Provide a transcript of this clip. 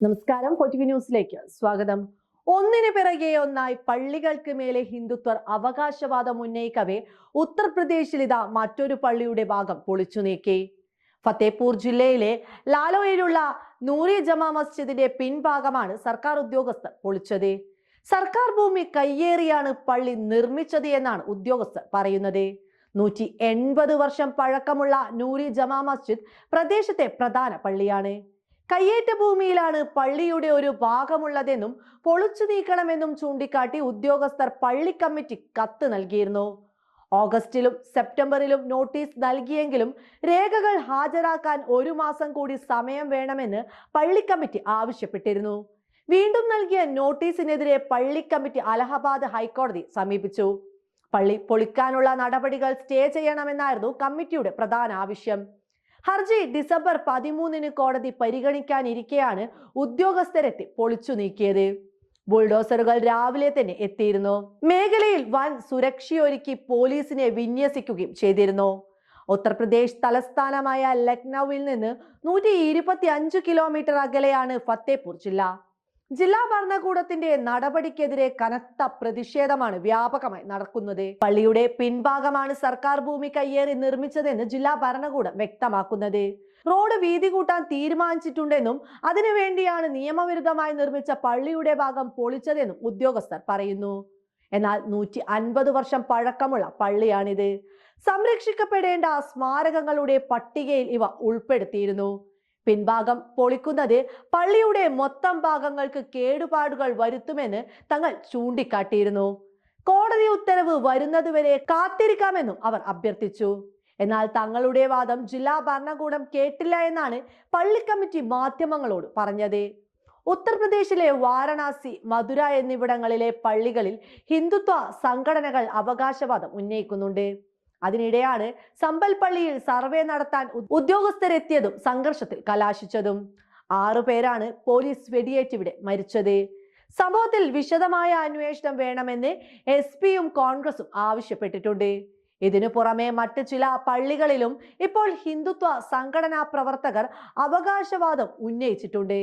നമസ്കാരം. പൊറ്റിവി ന്യൂസിലേക്ക് സ്വാഗതം. ഒന്നിന് പിറകെ ഒന്നായി പള്ളികൾക്ക് മേലെ ഹിന്ദുത്വർ അവകാശവാദം ഉന്നയിക്കവേ ഉത്തർപ്രദേശിൽ ഇതാ മറ്റൊരു പള്ളിയുടെ ഭാഗം പൊളിച്ചു നീക്കി. ഫത്തേപൂർ ജില്ലയിലെ ലാലോയിലുള്ള നൂറി ജമാ മസ്ജിദിന്റെ പിൻഭാഗമാണ് സർക്കാർ ഉദ്യോഗസ്ഥർ പൊളിച്ചത്. സർക്കാർ ഭൂമി കയ്യേറിയാണ് പള്ളി നിർമ്മിച്ചത് എന്നാണ് ഉദ്യോഗസ്ഥർ പറയുന്നത്. നൂറ്റി എൺപത് വർഷം പഴക്കമുള്ള നൂറി ജമാ മസ്ജിദ് പ്രദേശത്തെ പ്രധാന പള്ളിയാണ്. കയ്യേറ്റ ഭൂമിയിലാണ് പള്ളിയുടെ ഒരു ഭാഗമുള്ളതെന്നും പൊളിച്ചു നീക്കണമെന്നും ചൂണ്ടിക്കാട്ടി ഉദ്യോഗസ്ഥർ പള്ളി കമ്മിറ്റി കത്ത് നൽകിയിരുന്നു. ഓഗസ്റ്റിലും സെപ്റ്റംബറിലും നോട്ടീസ് നൽകിയെങ്കിലും രേഖകൾ ഹാജരാക്കാൻ ഒരു മാസം കൂടി സമയം വേണമെന്ന് പള്ളി കമ്മിറ്റി ആവശ്യപ്പെട്ടിരുന്നു. വീണ്ടും നൽകിയ നോട്ടീസിനെതിരെ പള്ളി കമ്മിറ്റി അലഹബാദ് ഹൈക്കോടതി സമീപിച്ചു. പള്ളി പൊളിക്കാനുള്ള നടപടികൾ സ്റ്റേ ചെയ്യണമെന്നായിരുന്നു കമ്മിറ്റിയുടെ പ്രധാന ആവശ്യം. ഹർജി ഡിസംബർ പതിമൂന്നിന് കോടതി പരിഗണിക്കാനിരിക്കെയാണ് ഉദ്യോഗസ്ഥരെത്തി പൊളിച്ചു നീക്കിയത്. ബുൾഡോസറുകൾ രാവിലെ തന്നെ എത്തിയിരുന്നു. മേഖലയിൽ വൻ സുരക്ഷയൊരുക്കി പോലീസിനെ വിന്യസിക്കുകയും ചെയ്തിരുന്നു. ഉത്തർപ്രദേശ് തലസ്ഥാനമായ ലക്നൌവിൽ നിന്ന് നൂറ്റി ഇരുപത്തി അഞ്ച് കിലോമീറ്റർ അകലെയാണ് ഫത്തേപൂർ ജില്ല. ജില്ലാ ഭരണകൂടത്തിന്റെ നടപടിക്കെതിരെ കനത്ത പ്രതിഷേധമാണ് വ്യാപകമായി നടക്കുന്നത്. പള്ളിയുടെ പിൻഭാഗമാണ് സർക്കാർ ഭൂമി കയ്യേറി നിർമ്മിച്ചതെന്ന് ജില്ലാ ഭരണകൂടം വ്യക്തമാക്കുന്നത്. റോഡ് വീതി കൂട്ടാൻ തീരുമാനിച്ചിട്ടുണ്ടെന്നും അതിനുവേണ്ടിയാണ് നിയമവിരുദ്ധമായി നിർമ്മിച്ച പള്ളിയുടെ ഭാഗം പൊളിച്ചതെന്നും ഉദ്യോഗസ്ഥർ പറയുന്നു. എന്നാൽ നൂറ്റി അൻപത് വർഷം പഴക്കമുള്ള പള്ളിയാണിത്. സംരക്ഷിക്കപ്പെടേണ്ട സ്മാരകങ്ങളുടെ പട്ടികയിൽ ഇവ ഉൾപ്പെടുത്തിയിരുന്നു. പിൻഭാഗം പൊളിക്കുന്നത് പള്ളിയുടെ മൊത്തം ഭാഗങ്ങൾക്ക് കേടുപാടുകൾ വരുത്തുമെന്ന് തങ്ങൾ ചൂണ്ടിക്കാട്ടിയിരുന്നു. കോടതി ഉത്തരവ് വരുന്നതുവരെ കാത്തിരിക്കാമെന്നും അവർ അഭ്യർത്ഥിച്ചു. എന്നാൽ തങ്ങളുടെ വാദം ജില്ലാ ഭരണകൂടം കേട്ടില്ല എന്നാണ് പള്ളി കമ്മിറ്റി മാധ്യമങ്ങളോട് പറഞ്ഞത്. ഉത്തർപ്രദേശിലെ വാരണാസി മധുര എന്നിവിടങ്ങളിലെ പള്ളികളിൽ ഹിന്ദുത്വ സംഘടനകൾ അവകാശവാദം ഉന്നയിക്കുന്നുണ്ട്. അതിനിടെയാണ് സമ്പൽപ്പള്ളിയിൽ സർവേ നടത്താൻ ഉദ്യോഗസ്ഥരെത്തിയതും സംഘർഷത്തിൽ കലാശിച്ചതും. ആറു പേരാണ് പോലീസ് വെടിയേറ്റിവിടെ മരിച്ചത്. സംഭവത്തിൽ വിശദമായ അന്വേഷണം വേണമെന്ന് എസ് പിയും കോൺഗ്രസും ആവശ്യപ്പെട്ടിട്ടുണ്ട്. ഇതിനു പുറമെ മറ്റ് ചില പള്ളികളിലും ഇപ്പോൾ ഹിന്ദുത്വ സംഘടനാ പ്രവർത്തകർ അവകാശവാദം ഉന്നയിച്ചിട്ടുണ്ട്.